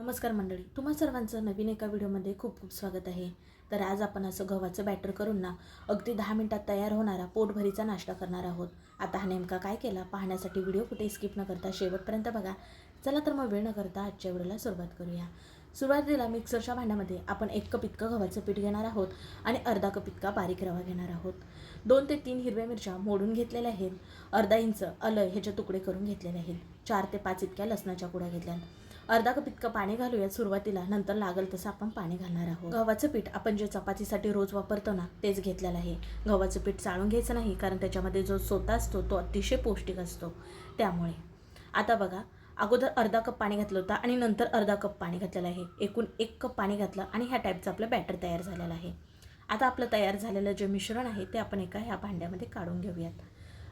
नमस्कार मंडळी तुम्हा सर्वांचं नवीन एका व्हिडिओमध्ये खूप खूप स्वागत आहे. तर आज आपण असं गव्हाचं बॅटर करून ना अगदी दहा मिनटात तयार होणारा पोटभरीचा नाश्ता करणार आहोत. आता हा नेमका काय केला पाहण्यासाठी व्हिडिओ कुठे स्किप न करता शेवटपर्यंत बघा. चला तर मग वेळ न करता आजच्या व्हिडिओला सुरुवात करूया. सुरुवातीला मिक्सरच्या भांड्यामध्ये आपण एक कप इतकं गव्हाचं पीठ घेणार आहोत आणि अर्धा कप इतका बारीक रवा घेणार आहोत. दोन ते तीन हिरव्या मिरच्या मोडून घेतलेल्या आहेत. अर्धा इंच अलय ह्याचे तुकडे करून घेतलेले आहेत. चार ते पाच इतक्या लसणाच्या कुड्या घेतल्या अर्धा कप इतकं पाणी घालूयात सुरुवातीला. नंतर लागल तसं आपण पाणी घालणार आहोत. गव्हाचं पीठ आपण जे चपातीसाठी रोज वापरतो ना तेच घेतलेलं आहे. गव्हाचं पीठ चाळून घ्यायचं नाही कारण त्याच्यामध्ये जो सोता असतो तो अतिशय पौष्टिक असतो. त्यामुळे. आता बघा अगोदर अर्धा कप पाणी घातलं होतं आणि नंतर अर्धा कप पाणी घातलेलं आहे. एकूण एक कप पाणी घातलं आणि ह्या टाईपचं आपलं बॅटर तयार झालेलं आहे. आता आपलं तयार झालेलं जे मिश्रण आहे ते आपण एका ह्या भांड्यामध्ये काढून घेऊयात.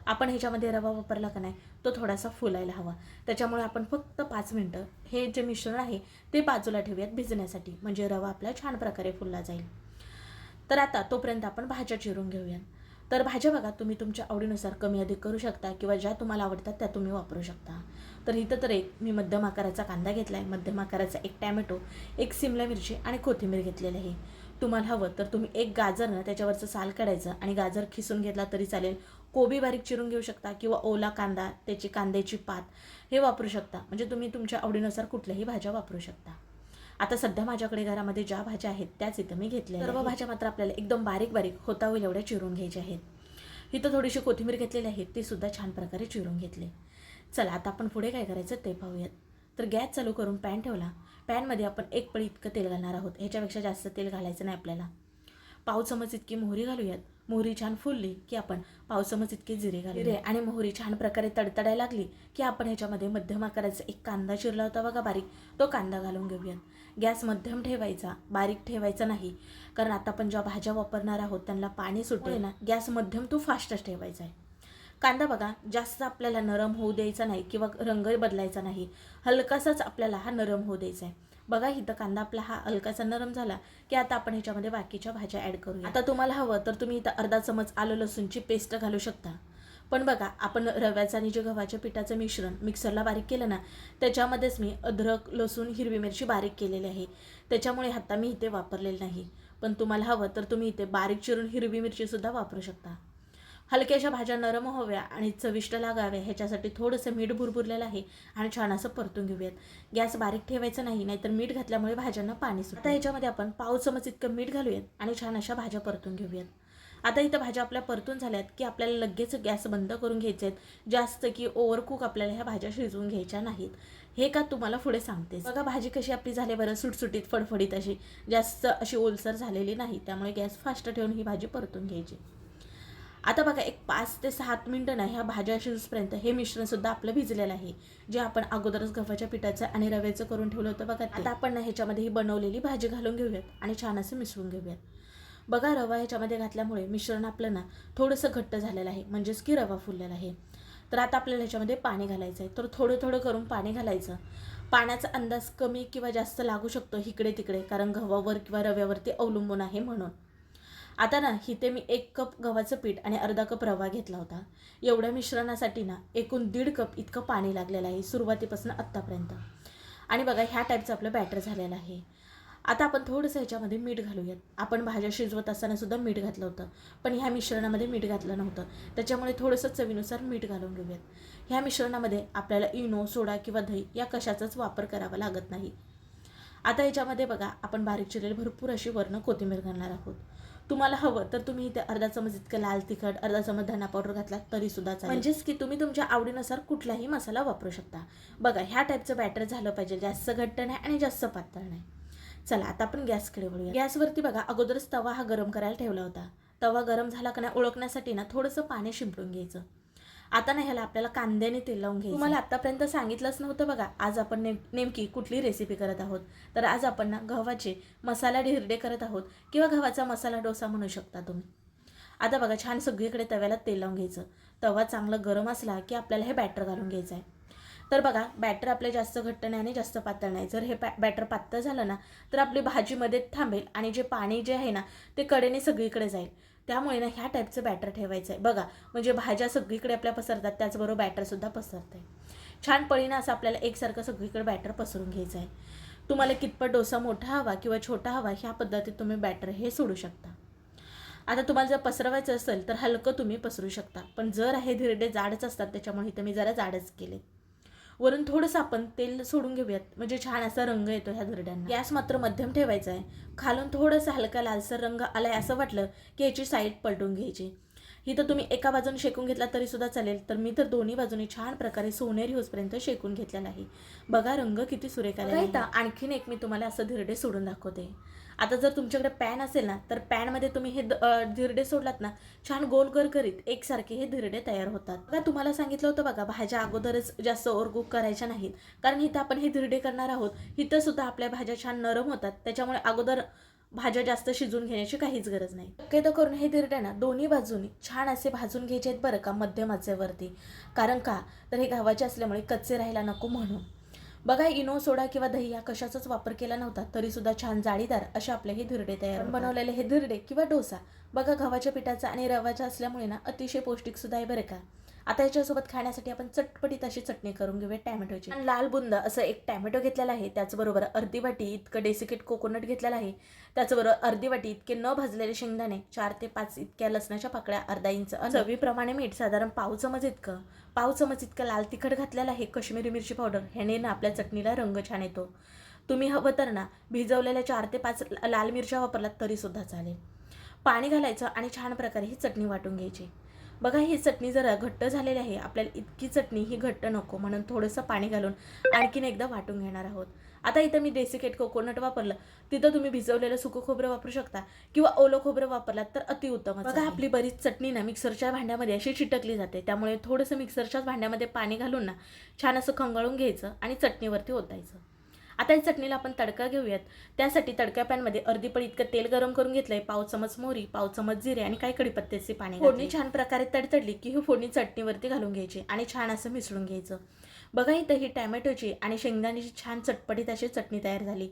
आपण ह्याच्यामध्ये रवा वापरला का नाही तो थोडासा फुलायला हवा. त्याच्यामुळे आपण फक्त पाच मिनटं हे जे मिश्रण आहे ते बाजूला ठेवूयात भिजण्यासाठी. म्हणजे रवा आपला छान प्रकारे फुलला जाईल. तर आता तोपर्यंत आपण भाज्या चिरून घेऊयात. तर भाज्या बघा तुम्ही तुमच्या आवडीनुसार कमी अधिक करू शकता किंवा ज्या तुम्हाला आवडतात त्या तुम्ही वापरू शकता. तर इथं तर एक मी मध्यम आकाराचा कांदा घेतला आहे मध्यम आकाराचा एक टॅमॅटो एक सिमला मिरची आणि कोथिंबीर घेतलेली आहे. तुम्हाला हवं तर तुम्ही एक गाजर ना त्याच्यावरचं साल काढायचं आणि गाजर खिसून घेतला तरी चालेल. कोबी बारीक चिरून घेऊ शकता किंवा ओला कांदा त्याची कांद्याची पात हे वापरू शकता. म्हणजे तुम्ही तुमच्या आवडीनुसार कुठल्याही भाज्या वापरू शकता. आता सध्या माझ्याकडे घरामध्ये ज्या भाज्या आहेत त्याच इथं मी घेतल्या सर्व भाज्या मात्र आपल्याला एकदम बारीक बारीक होता होईल एवढ्या चिरून घ्यायच्या आहेत. इथं थोडीशी कोथिंबीर घेतलेली आहे ती सुद्धा छान प्रकारे चिरून घेतली. चला आता आपण पुढे काय करायचं ते पाहूयात. तर गॅस चालू करून पॅन ठेवला. पॅनमध्ये आपण एक पळी इतकं तेल घालणार आहोत. ह्याच्यापेक्षा जास्त तेल घालायचं नाही आपल्याला. पाव चमच इतकी मोहरी घालूयात. मोहरी छान फुलली की आपण पाव चमच इतके जिरे घालू जिरे. आणि मोहरी छान प्रकारे तडतडायला लागली की आपण ह्याच्यामध्ये मध्यम आकाराचा एक कांदा चिरला होता बघा बारीक. तो कांदा घालून घेऊयात. गॅस मध्यम ठेवायचा. बारीक ठेवायचा नाही. कारण आता आपण ज्या भाज्या वापरणार आहोत त्यांना पाणी सुटेल ना गॅस मध्यम तो फास्टच ठेवायचा आहे. कांदा बघा जास्त आपल्याला नरम होऊ द्यायचा नाही किंवा रंग बदलायचा नाही. हलकासाच आपल्याला हा नरम होऊ द्यायचा आहे. बघा इथं कांदा आपला हा हलकासा नरम झाला की आता आपण ह्याच्यामध्ये बाकीच्या भाज्या ॲड करूया. आता तुम्हाला हवं तर तुम्ही इथं अर्धा चमच आलं लसूणची पेस्ट घालू शकता. पण बघा आपण रव्याचं आणि जे गव्हाच्या पिठाचं मिश्रण मिक्सरला बारीक केलं ना त्याच्यामध्येच मी अद्रक लसूण हिरवी मिरची बारीक केलेली आहे. त्याच्यामुळे आता मी इथे वापरलेलं नाही. पण तुम्हाला हवं तर तुम्ही इथे बारीक चिरून हिरवी मिरचीसुद्धा वापरू शकता. हलक्याशा भाज्या नरम हव्या आणि चविष्ट लागाव्या ह्याच्यासाठी थोडंसं मीठ भुरभुरलेलं आहे आणि छान असं परतून घेऊयात. गॅस बारीक ठेवायचं नाही नाहीतर मीठ घातल्यामुळे भाज्यांना पाणी सुटतं. आता ह्याच्यामध्ये आपण पाव चमच इतकं मीठ घालूयात आणि छान अशा भाज्या परतून घेऊयात. आता इथं भाज्या आपल्या परतून झाल्यात की आपल्याला लगेच गॅस बंद करून घ्यायचे आहेत. जास्त की ओव्हरकुक आपल्याला ह्या भाज्या शिजवून घ्यायच्या नाहीत. हे का तुम्हाला पुढे सांगते बघा भाजी कशी आपली झाली बरं सुटसुटीत फडफडीत अशी. जास्त अशी ओलसर झालेली नाही त्यामुळे गॅस फास्ट ठेवून ही भाजी परतून घ्यायची. आता बघा एक पाच ते सात मिनटं ना ह्या भाज्या शिजपर्यंत हे मिश्रणसुद्धा आपलं भिजलेलं आहे. जे आपण अगोदरच गव्हाच्या पिठाचं आणि रव्याचं करून ठेवलं होतं बघा आता आपण ना ह्याच्यामध्ये ही बनवलेली भाजी घालून घेऊयात आणि छान असं मिसळून घेऊयात. बघा रवा ह्याच्यामध्ये घातल्यामुळे मिश्रण आपलं ना थोडंसं घट्ट झालेलं आहे म्हणजेच की रवा फुललेला आहे. तर आता आपल्याला ह्याच्यामध्ये पाणी घालायचं आहे. तर थोडं थोडं करून पाणी घालायचं. पाण्याचा अंदाज कमी किंवा जास्त लागू शकतो इकडे तिकडे कारण गव्हावर किंवा रव्यावरती अवलंबून आहे म्हणून. आता ना इथे मी एक कप गव्हाचं पीठ आणि अर्धा कप रवा घेतला होता. एवढ्या मिश्रणासाठी ना एकूण दीड कप इतकं पाणी लागलेलं आहे सुरुवातीपासून आत्तापर्यंत. आणि बघा ह्या टाईपचं आपलं बॅटर झालेलं आहे. आता आपण थोडंसं ह्याच्यामध्ये मीठ घालूयात. आपण भाज्या शिजवत असताना सुद्धा मीठ घातलं होतं पण ह्या मिश्रणामध्ये मीठ घातलं नव्हतं. त्याच्यामुळे थोडंसं चवीनुसार मीठ घालून घेऊयात. ह्या मिश्रणामध्ये आपल्याला इनो सोडा किंवा दही या कशाचाच वापर करावा लागत नाही. आता ह्याच्यामध्ये बघा आपण बारीक चिरलेली भरपूर अशी वर्ण कोथिंबीर घालणार आहोत. तुम्हाला हवं तर तुम्ही इथे अर्धा चमच इतकं लाल तिखट अर्धा चमच धना पावडर घातला तरी सुद्धा चालेल. म्हणजेच की तुम्ही तुमच्या आवडीनुसार कुठलाही मसाला वापरू शकता. बघा ह्या टाईपचं बॅटर झालं पाहिजे जास्त घट्ट नाही आणि जास्त पातळ नाही. चला आता आपण गॅसकडे वळूया. गॅसवरती बघा अगोदरच तवा हा गरम करायला ठेवला होता. तवा गरम झाला का नाही ओळखण्यासाठी ना थोडंसं पाणी शिंपडून घ्यायचं. आता नाही ह्याला आपल्याला कांद्याने तेल लावून घ्यायचं. मला आतापर्यंत सांगितलंच नव्हतं बघा. आज आपण नेम नेमकी कुठली रेसिपी करत आहोत? तर आज आपण ना गव्हाचे मसाला ढिरडे करत आहोत किंवा गव्हाचा मसाला डोसा म्हणू शकता तुम्ही. आता बघा छान सगळीकडे तव्याला तेल लावून घ्यायचं. तवा चांगलं गरम असला की आपल्याला हे बॅटर घालून घ्यायचं आहे. तर बघा बॅटर आपल्या जास्त घट्ट नाही आणि जास्त पातळ नाही. जर हे पॅ बॅटर पातळ झालं ना तर आपली भाजीमध्ये थांबेल आणि जे पाणी जे आहे ना ते कडेने सगळीकडे जाईल. त्यामुळे ना ह्या टाईपचं बॅटर ठेवायचं आहे बघा म्हणजे भाज्या सगळीकडे आपल्या पसरतात त्याचबरोबर बॅटरसुद्धा पसरतं आहे छान पळीनं असं आपल्याला एकसारखं सगळीकडे बॅटर पसरून घ्यायचं आहे तुम्हाला कितपत डोसा मोठा हवा किंवा छोटा हवा ह्या पद्धतीत तुम्ही बॅटर हे सोडू शकता. आता तुम्हाला जर पसरवायचं असेल तर हलकं तुम्ही पसरू शकता. पण जर हे धिरडे जाडच असतात त्याच्यामुळे इथं मी जरा जाडच केले वरून थोडंसं आपण तेल सोडून घेऊयात. म्हणजे छान असा रंग येतो ह्या धिरड्यांना गॅस मात्र मध्यम ठेवायचा आहे. खालून थोडंसं हलका लालसर रंग आलाय असं वाटलं की याची साईड पलटून घ्यायची. तर तुम्ही एका बाजूने शेकून घेतला तरी सुद्धा चालेल. तर मी तर दोन्ही बाजूनी छान प्रकारे सोनेरी होसपर्यंत शेकून घेतलेला आहे बघा रंग किती सुरेख आला आहे. आणखीन एक मी तुम्हाला असं धिरडे सोडून दाखवते. आता जर तुमच्याकडे पॅन असेल ना तर पॅनमध्ये तुम्ही हे धिरडे सोडलात ना छान गोल कर करीत एकसारखे हे धिरडे तयार होतात. बघा तुम्हाला सांगितलं होतं बघा भाज्या अगोदरच जास्त ओरगूक करायच्या नाहीत. कारण इथं आपण हे धिरडे करणार आहोत. इथं सुद्धा आपल्या भाज्या छान नरम होतात. त्याच्यामुळे अगोदर भाज्या जास्त शिजून घेण्याची काहीच गरज नाही. शक्यतो करून हे धिरडे ना दोन्ही बाजूनी छान असे भाजून घ्यायचे आहेत बरं का मध्यम आचेवरती. कारण का? तर हे गव्हाचे असल्यामुळे कच्चे राहायला नको म्हणून. बघा इनो सोडा किंवा दही या कशाचाच वापर केला नव्हता तरी सुद्धा छान जाळीदार असे आपले हे धिरडे तयार बनवलेले हे धिरडे किंवा डोसा बघा गव्हाच्या पिठाचा आणि रव्याचा असल्यामुळे ना अतिशय पौष्टिक सुद्धा आहे बरं का. आता याच्यासोबत खाण्यासाठी आपण चटपटीत अशी चटणी करून घेऊया टॅमॅटोची आणि लाल बुंद असं एक टॅमॅटो घेतलेला आहे त्याचबरोबर अर्धी वाटी इतकं डेसिकेट कोकोनट घेतलेलं आहे त्याचबरोबर अर्धी वाटी इतके न भाजलेले शेंगदाणे चार ते पाच इतक्या लसणाच्या पाकळ्या अर्धा इंच. चवीप्रमाणे मीठ साधारण पाव चमच इतकं. पाव चमच इतकं लाल तिखट घातलेलं आहे कश्मीरी मिरची पावडर. ह्याने ना आपल्या चटणीला रंग छान येतो. तुम्ही हवं तर ना भिजवलेल्या चार ते पाच लाल मिरच्या वापरलात तरीसुद्धा चालेल. पाणी घालायचं आणि छान प्रकारे ही चटणी वाटून घ्यायची. बघा ही चटणी जरा घट्ट झालेली आहे. आपल्याला इतकी चटणी ही घट्ट नको. म्हणून थोडंसं पाणी घालून आणखीन एकदा वाटून घेणार आहोत. आता इथं मी डेसिकेट कोकोनट वापरलं. तिथं तुम्ही भिजवलेलं सुकं खोबरं वापरू शकता किंवा ओलं खोबरं वापरलात तर अतिउत्तम बघा आपली बरीच चटणी ना मिक्सरच्या भांड्यामध्ये अशी चिटकली जाते. त्यामुळे थोडंसं मिक्सरच्याच भांड्यामध्ये पाणी घालून ना छान असं खंगाळून घ्यायचं आणि चटणीवरती ओतायचं. आता या चटणीला आपण तडका घेऊयात. त्यासाठी तडक्या पॅनमध्ये अर्धी पळी इतकं तेल गरम करून घेतलंय पाव चमच मोहरी पाव चमच जिरे आणि काही कडीपत्त्याचे पाणी फोडणी छान प्रकारे तडतडली की ही फोडणी चटणीवरती घालून घ्यायची आणि छान असं मिसळून घ्यायचं. बघा इथं ही टॅमॅटोची आणि शेंगदाण्याची छान चटपटीत अशी चटणी तयार झाली.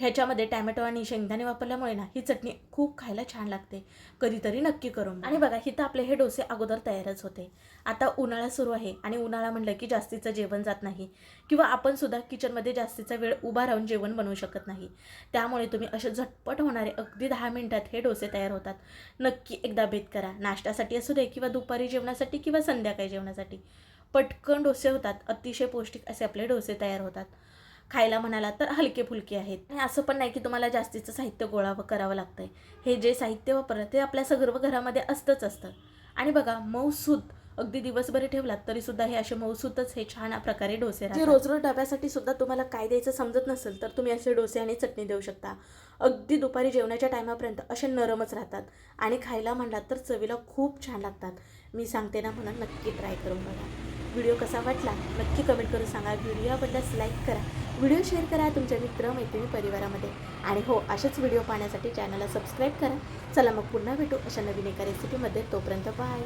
ह्याच्यामध्ये टॅमॅटो आणि शेंगदाणे वापरल्यामुळे ना ही चटणी खूप खायला छान लागते. कधीतरी नक्की करून आणि बघा इथं आपले हे डोसे अगोदर तयारच होते. आता उन्हाळा सुरू आहे आणि उन्हाळा म्हणलं की जास्तीचं जेवण जात नाही. किंवा आपण सुद्धा किचनमध्ये जास्तीचा वेळ उभा राहून जेवण बनवू शकत नाही. त्यामुळे तुम्ही असे झटपट होणारे अगदी दहा मिनिटात हे डोसे तयार होतात. नक्की एकदा बेत करा. नाश्त्यासाठी असू दे किंवा दुपारी जेवणासाठी किंवा संध्याकाळी जेवणासाठी. पटकन डोसे होतात. अतिशय पौष्टिक असे आपले डोसे तयार होतात. खायला म्हणाला तर हलके फुलके आहेत. आणि असं पण नाही की तुम्हाला जास्तीचं साहित्य गोळा करावं लागतंय. हे जे साहित्य वापरलं ते आपल्या सर्व घरामध्ये असतंच असतं. आणि बघा मऊसूद अगदी दिवसभर ठेवलात तरी सुद्धा हे असे मऊसूतच हे छान प्रकारे डोसे राहतात. जे रोज रोज डब्यासाठी सुद्धा तुम्हाला काय द्यायचं समजत नसेल तर तुम्ही असे डोसे आणि चटणी देऊ शकता. अगदी दुपारी जेवणाच्या टायमापर्यंत असे नरमच राहतात. आणि खायला म्हणलात तर चवीला खूप छान लागतात. मी सांगते ना म्हणून नक्की ट्राय करून बघा. व्हिडिओ कसा वाटला? नक्की कमेंट करून सांगा. व्हिडिओ आवडल्यास लाईक करा. व्हिडिओ शेअर करा तुमच्या मित्र मैत्रिणी परिवारामध्ये. आणि हो असेच व्हिडिओ पाहण्यासाठी चॅनलला सबस्क्राईब करा. चला मग पुन्हा भेटू अशा नवीन एका रेसिपीमध्ये तोपर्यंत बाय